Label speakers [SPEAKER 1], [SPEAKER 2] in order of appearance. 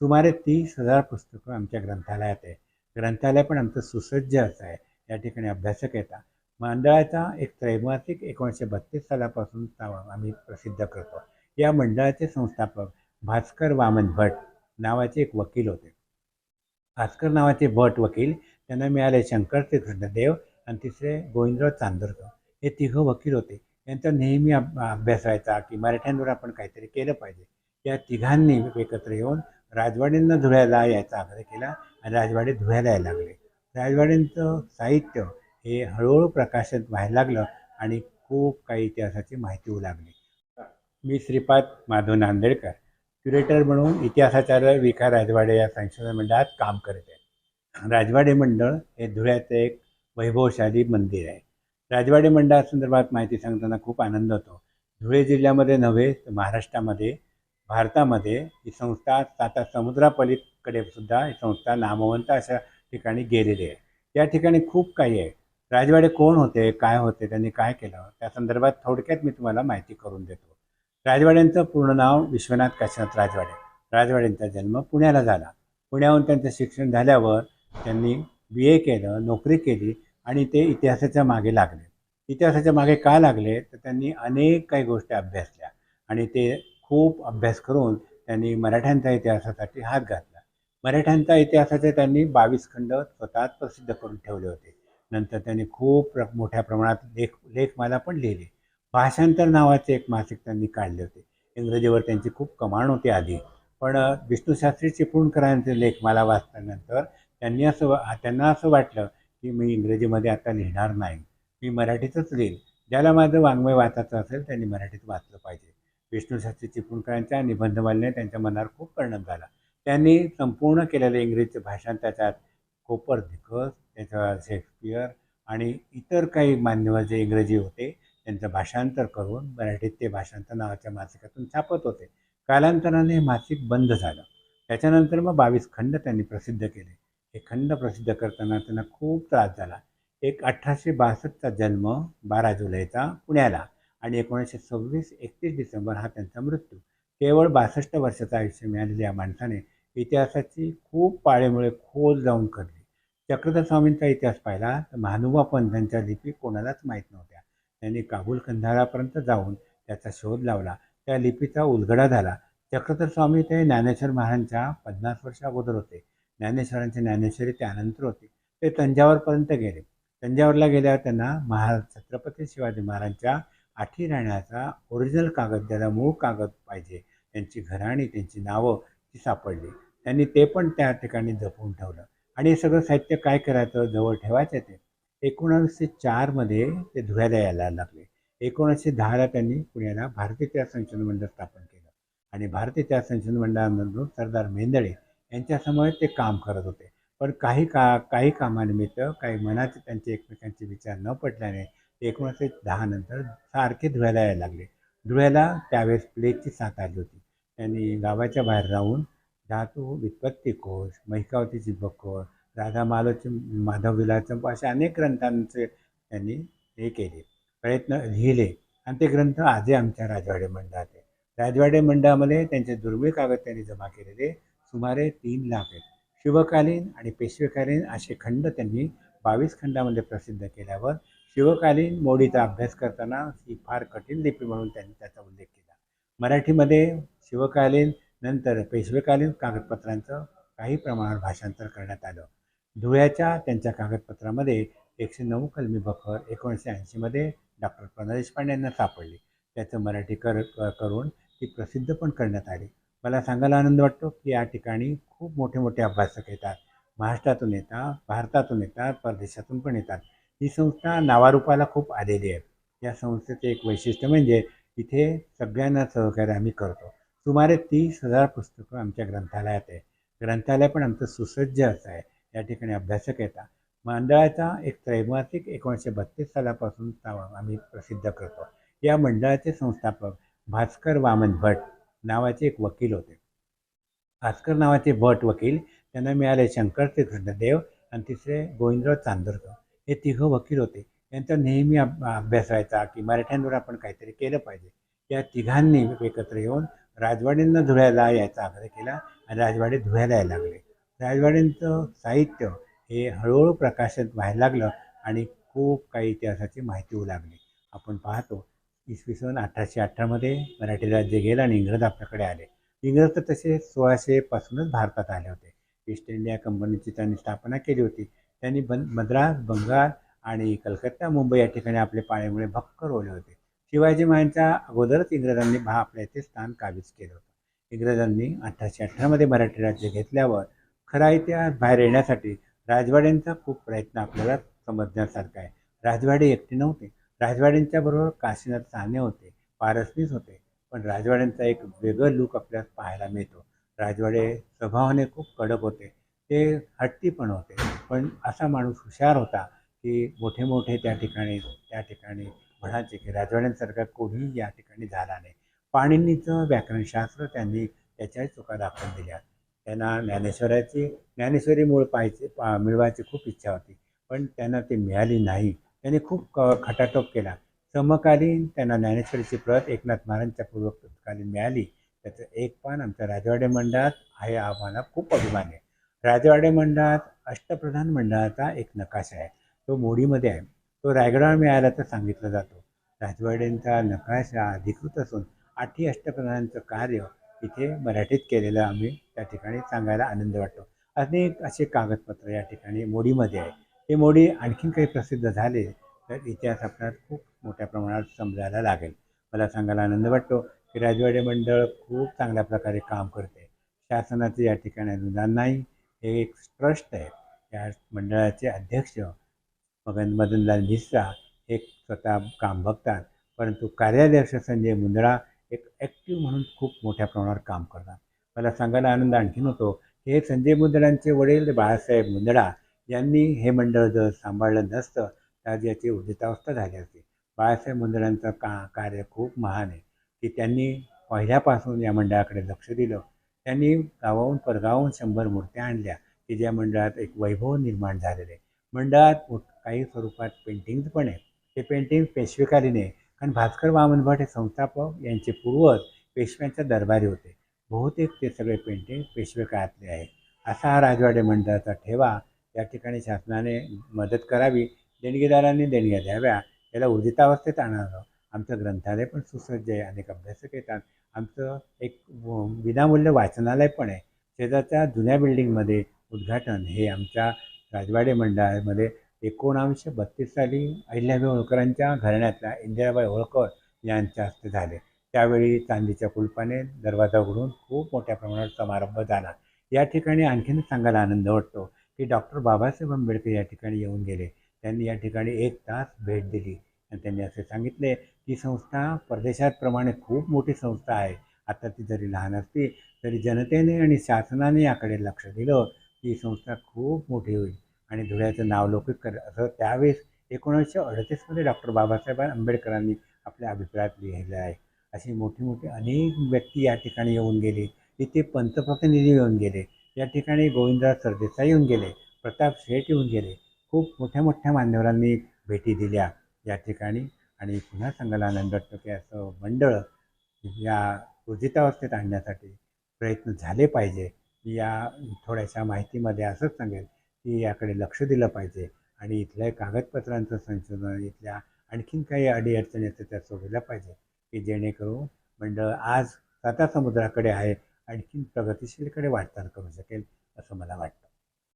[SPEAKER 1] सुमारे तीस हजार पुस्तकं आमच्या ग्रंथालयात आहे. ग्रंथालय पण आमचं सुसज्ज असं आहे. या ठिकाणी अभ्यासक येतात. मंडळाचा एक त्रैमासिक एकोणीसशे बत्तीस सालापासून आम्ही प्रसिद्ध करतो. या मंडळाचे संस्थापक भास्कर वामन भट नावाचे एक वकील होते. भास्कर नावाचे भट वकील त्यांना मिळाले शंकर कृष्णदेव आणि तिसरे गोविंदराव चांदोरकर. हे तिघं वकील होते. यांचा नेहमी अभ्यास व्हायचा की मराठ्यांवर आपण काहीतरी केलं पाहिजे. या तिघांनी एकत्र येऊन राजवाडींना धुळ्याला यायचा आग्रह केला आणि राजवाडे धुळ्याला यायला लागले. राजवाड्यांचं साहित्य हे हळूहळू प्रकाशित व्हायला लागलं आणि खूप काही इतिहासाची माहिती होऊ लागली. मी श्रीपाद माधव नांदेडकर क्युरेटर म्हणून इतिहासाचार्य विखा राजवाडे या संशोधन मंडळात काम करत आहे. राजवाडे मंडळ हे धुळ्याचं एक वैभवशाली मंदिर आहे. राजवाडे मंडळासंदर्भात माहिती सांगताना खूप आनंद होतो. धुळे जिल्ह्यामध्ये नव्हे तर महाराष्ट्रामध्ये भारतामध्ये ही संस्था आता समुद्रापलीकडे सुद्धा ही संस्था नामवंत अशा ठिकाणी गेलेली आहे. या ठिकाणी खूप काही आहे. राजवाडे कोण होते काय होते त्यांनी काय केलं त्या संदर्भात थोडक्यात मी तुम्हाला माहिती करून देतो. राजवाड्यांचं पूर्ण नाव विश्वनाथ काशीनाथ राजवाडे. राजवाड्यांचा जन्म पुण्याला झाला. पुण्याहून त्यांचं शिक्षण झाल्यावर त्यांनी बी ए केलं नोकरी केली आणि ते इतिहासाच्या मागे लागले. इतिहासाच्या मागे का लागले? तर त्यांनी अनेक काही गोष्टी अभ्यासल्या आणि ते खूप अभ्यास करून त्यांनी मराठ्यांच्या इतिहासासाठी हात घातला. मराठ्यांच्या इतिहासाचे त्यांनी बावीस खंड स्वतःच प्रसिद्ध करून ठेवले होते. नंतर त्यांनी खूप प्र मोठ्या प्रमाणात लेख लेखमाला पण लिहिले. भाषांतर नावाचे एक मासिक त्यांनी काढले होते. इंग्रजीवर त्यांची खूप कमाण होती आधी. पण विष्णूशास्त्री चिपळूणकरांचे लेखमाला वाचल्यानंतर त्यांनी असं वा- त्यांना असं वाटलं की मी इंग्रजीमध्ये आता लिहिणार नाही. मी मराठीतच लिहीन. ज्याला माझं वाङ्मय वाचायचं असेल त्यांनी मराठीत वाचलं पाहिजे. विष्णूशास्त्री चिपळूणकरांच्या निबंधमालेने त्यांच्या मनावर खूप परिणाम झाला. त्यांनी संपूर्ण केलेलं इंग्रजीचं भाषण त्याच्यात कोपर दिखस त्याच्या शेक्सपियर आणि इतर काही मान्यवर जे इंग्रजी होते त्यांचं भाषांतर करून मराठीत ते भाषांतर नावाच्या मासिकातून छापत होते. कालांतराने हे मासिक बंद झालं. त्याच्यानंतर मग बावीस खंड त्यांनी प्रसिद्ध केले. हे खंड प्रसिद्ध करताना त्यांना खूप त्रास झाला. एक अठराशे बासष्टचा जन्म बारा जुलैचा पुण्याला. आणि एकोणीसशे सव्वीस एकतीस डिसेंबर हा त्यांचा मृत्यू. केवळ बासष्ट वर्षाचं आयुष्य मिळालेल्या या माणसाने इतिहासाची खूप पाळेमुळे खोल जाऊन करली चक्रधर स्वामींचा इतिहास पाहिला तर महानुभा पंथांच्या लिपी कोणालाच माहीत नव्हत्या. त्यांनी काबूल कंधारापर्यंत जाऊन त्याचा शोध लावला. त्या लिपीचा उलगडा झाला. चक्रधर स्वामी ते ज्ञानेश्वर महाराजांच्या पन्नास वर्ष अगोदर होते. ज्ञानेश्वरांचे ज्ञानेश्वरी त्यानंतर होते. ते तंजावरपर्यंत गेले. तंजावरला गेल्यावर त्यांना महाराज छत्रपती शिवाजी महाराजांच्या आठी राहण्याचा ओरिजिनल कागद ज्याला मूळ कागद पाहिजे त्यांची घराणी त्यांची नावं ती सापडली. त्यांनी ते पण त्या ठिकाणी जपून ठेवलं. आणि हे सगळं साहित्य काय करायचं? जवळ ठेवायचं ते. एकोणावीसशे चारमध्ये ते धुळ्याला यायला लागले. एकोणीसशे दहाला त्यांनी पुण्याला भारतीय इतिहास संशोधन मंडळ स्थापन केलं. आणि भारतीय इतिहास संशोधन मंडळामधून सरदार मेंदळे यांच्यासमोर ते काम करत होते. पण काही का काही कामानिमित्त काही मनाचे त्यांचे एकमेकांचे विचार न पटल्याने एकोणीसशे दहा नंतर सारखे धुळ्याला यायला लागले. धुळ्याला त्यावेळेस प्लेगची साथ आली होती. त्यांनी गावाच्या बाहेर राहून धातू वित्पत्ती कोश महिकावतीची बकोर राधा मालोची माधव विलासम अशा अनेक ग्रंथांचे त्यांनी हे केले प्रयत्न लिहिले. आणि ते ग्रंथ आजही आमच्या राजवाडे मंडळात आहे राजवाडे मंडळामध्ये त्यांचे दुर्मिळ कागद त्यांनी जमा केलेले सुमारे तीन लाख आहेत. शिवकालीन आणि पेशवेकालीन असे खंड त्यांनी बावीस खंडामध्ये प्रसिद्ध केल्यावर शिवकालीन मोडीचा अभ्यास करताना ही फार कठीण लिपी म्हणून त्यांनी त्याचा उल्लेख केला. मराठीमध्ये शिवकालीन नंतर पेशवेकालीन कागदपत्रांचं काही प्रमाणावर भाषांतर करण्यात आलं. धुळ्याच्या त्यांच्या कागदपत्रामध्ये एकशे नऊ कलमी बखर एकोणीसशे ऐंशीमध्ये डॉक्टर प्रणव देशपांडे यांना सापडली. त्याचं मराठी कर क- करून ती प्रसिद्ध पण करण्यात आली. मला सांगायला आनंद वाटतो की या ठिकाणी खूप मोठे मोठे अभ्यासक येतात. महाराष्ट्रातून येतात भारतातून येतात परदेशातून पण येतात. ही संस्था नावारूपाला खूप आलेली आहे. या संस्थेचं एक वैशिष्ट्य म्हणजे इथे सगळ्यांना सहकार्य आम्ही करतो. सुमारे तीस हजार पुस्तकं आमच्या ग्रंथालयात आहे. ग्रंथालय पण आमचं सुसज्ज असं आहे. या ठिकाणी अभ्यासक येतात. मंडळाचा एक त्रैमासिक एकोणीसशे बत्तीस सालापासून आम्ही प्रसिद्ध करतो. या मंडळाचे संस्थापक भास्कर वामन भट नावाचे एक वकील होते. भास्कर नावाचे भट वकील त्यांना मिळाले शंकर श्रीकृष्णदेव आणि तिसरे गोविंदराव चांदोरकर. हे तिघं वकील होते. यांचा नेहमी अभ्यास व्हायचा की मराठ्यांवर आपण काहीतरी केलं पाहिजे. या तिघांनी एकत्र येऊन राजवाडींना धुळ्याला यायचा आग्रह केला आणि राजवाडे धुळ्याला यायला लागले. राजवाड्यांचं साहित्य हे हळूहळू प्रकाशात व्हायला लागलं आणि खूप काही इतिहासाची माहिती होऊ लागली. आपण पाहतो इसवी सन अठराशे अठरामध्ये मराठी राज्य गेलं आणि इंग्रज आपल्याकडे आले. इंग्रज तर तसे सोळाशेपासूनच भारतात आले होते. ईस्ट इंडिया कंपनीची त्यांनी स्थापना केली होती. त्यांनी बन मद्रास बंगाल आणि कलकत्ता मुंबई या ठिकाणी आपले पाळेमुळे भक्कर ओले होते. शिवाजी महाराजांच्या अगोदरच इंग्रजांनी भा आपल्या इथे स्थान काबीज केलं होतं. इंग्रजांनी अठराशे अठरामध्ये मराठी राज्य घेतल्यावर खरा इतिहास बाहेर येण्यासाठी राजवाड्यांचा खूप प्रयत्न आपल्याला समजण्यासारखा आहे. राजवाडे एकटे नव्हते. राजवाड्यांच्या बरोबर काशीनाथ साने होते पारसनीच होते. पण राजवाड्यांचा एक वेगळं लूक आपल्याला पाहायला मिळतो. राजवाडे स्वभावाने खूप कडक होते. ते हट्टी पण होते. पण असा माणूस हुशार होता की मोठे मोठे त्या ठिकाणी त्या ठिकाणी म्हणायचे की राजवाड्यांसारखा कोणीही या ठिकाणी झाला नाही. पाणिनीचं व्याकरणशास्त्र त्यांनी त्याच्याही चुका दाखवून दिल्या. त्यांना ज्ञानेश्वराची ज्ञानेश्वरी मूळ पाहायचे पा मिळवायची खूप इच्छा होती. पण त्यांना ती मिळाली नाही. त्यांनी खूप क खटाटोप केला. समकालीन त्यांना ज्ञानेश्वरीची प्रत एकनाथ महाराजांच्या पूर्वकालीन मिळाली. त्याचं एक पान आमच्या राजवाडे मंडळात आहे आम्हाला खूप अभिमान आहे. राजवाडे मंडळात अष्टप्रधान मंडळाचा एक नकाशा आहे. तो मोडीमध्ये आहे. तो रायगडावर मिळाला तर सांगितलं जातो. राजवाड्यांचा नकाशा अधिकृत असून आठही अष्टप्रधानांचं कार्य इथे मराठीत केलेलं आम्ही त्या ठिकाणी सांगायला आनंद वाटतो. अनेक असे कागदपत्र या ठिकाणी मोडीमध्ये आहे. ते मोडी आणखीन काही प्रसिद्ध झाले तर इतिहास आपल्याला खूप मोठ्या प्रमाणात समजायला लागेल. मला सांगायला आनंद वाटतो की राजवाडे मंडळ खूप चांगल्या प्रकारे काम करते. शासनाचं या ठिकाणी अनुदान नाही हे एक ट्रस्ट आहे. या मंडळाचे अध्यक्ष मगन मदनलाल मिश्रा हे स्वतः काम बघतात. परंतु कार्याध्यक्ष संजय मुंदळा एक ॲक्टिव्ह म्हणून खूप मोठ्या प्रमाणावर काम करतात. मला सांगायला आनंद आणखीन होतो की हे संजय मुंदळांचे वडील बाळासाहेब मुंदळा यांनी हे मंडळ जर सांभाळलं नसतं तर याची उदितावस्था झाली असती. बाळासाहेब मुंदळांचं का कार्य खूप महान आहे. की त्यांनी पहिल्यापासून या मंडळाकडे लक्ष दिलं. त्यांनी गावाहून परगावून शंभर मूर्त्या आणल्या. की ज्या मंडळात एक वैभव निर्माण झालेले मंडळात काही स्वरूपात पेंटिंग्ज पण आहे ते पेंटिंग पेशवेकालीन आहे कारण भास्कर वामन भट हे संस्थापक यांचे पूर्वज पेशव्यांच्या दरबारी होते. बहुतेक ते सगळे पेंटिंग पेशवेकाळातले आहे असा हा राजवाडे मंडळाचा ठेवा या ठिकाणी शासनाने मदत करावी देणगीदारांनी देणग्या द्याव्या याला उर्जितावस्थेत आणावं. आमचं ग्रंथालय पण सुसज्ज आहे अनेक अभ्यासक येतात. आमचं एक विनामूल्य वाचनालय पण आहे. शेजारच्या जुन्या बिल्डिंगमध्ये उद्घाटन हे आमच्या राजवाडे मंडळामध्ये एकोणावीसशे बत्तीस साली अहिल्याबाई होळकरांच्या घराण्यातल्या इंदिराबाई होळकर यांच्या हस्ते झाले. त्यावेळी चांदीच्या कुलपाने दरवाजा उघडून खूप मोठ्या प्रमाणात समारंभ झाला. या ठिकाणी आणखीन सांगायला आनंद वाटतो की डॉक्टर बाबासाहेब आंबेडकर या ठिकाणी येऊन गेले. त्यांनी या ठिकाणी एक तास भेट दिली आणि त्यांनी असे सांगितले की संस्था परदेशाप्रमाणे खूप मोठी संस्था आहे. आता ती जरी लहान असती तरी जनतेने आणि शासनाने याकडे लक्ष दिलं ही संस्था खूप मोठी होईल. आणि धुळ्याचं नाव लौकिक कर असं त्यावेळेस एकोणीसशे अडतीसमध्ये डॉक्टर बाबासाहेब आंबेडकरांनी आपल्या अभिप्रायात लिहिलं आहे. अशी मोठी मोठी अनेक व्यक्ती या ठिकाणी येऊन गेली. तिथे पंतप्रतिनिधी येऊन गेले. या ठिकाणी गोविंदराज सरदेसाई येऊन गेले. प्रताप शेठ येऊन गेले. खूप मोठ्या मोठ्या मान्यवरांनी भेटी दिल्या या ठिकाणी. आणि पुन्हा सांगायला आनंद वाटतो की असं मंडळ या ऊर्जितावस्थेत आणण्यासाठी प्रयत्न झाले पाहिजे. या थोड्याशा माहितीमध्ये असंच सांगेल की याकडे लक्ष दिलं पाहिजे आणि इथल्या कागदपत्रांचं संशोधन इथल्या आणखीन काही अडीअडचणी असतात त्या सोडवल्या पाहिजे की जेणेकरून मंडळ आज स्वतः समुद्राकडे आहे आणखीन प्रगतिशीलकडे वाटचाल करू शकेल असं मला वाटतं.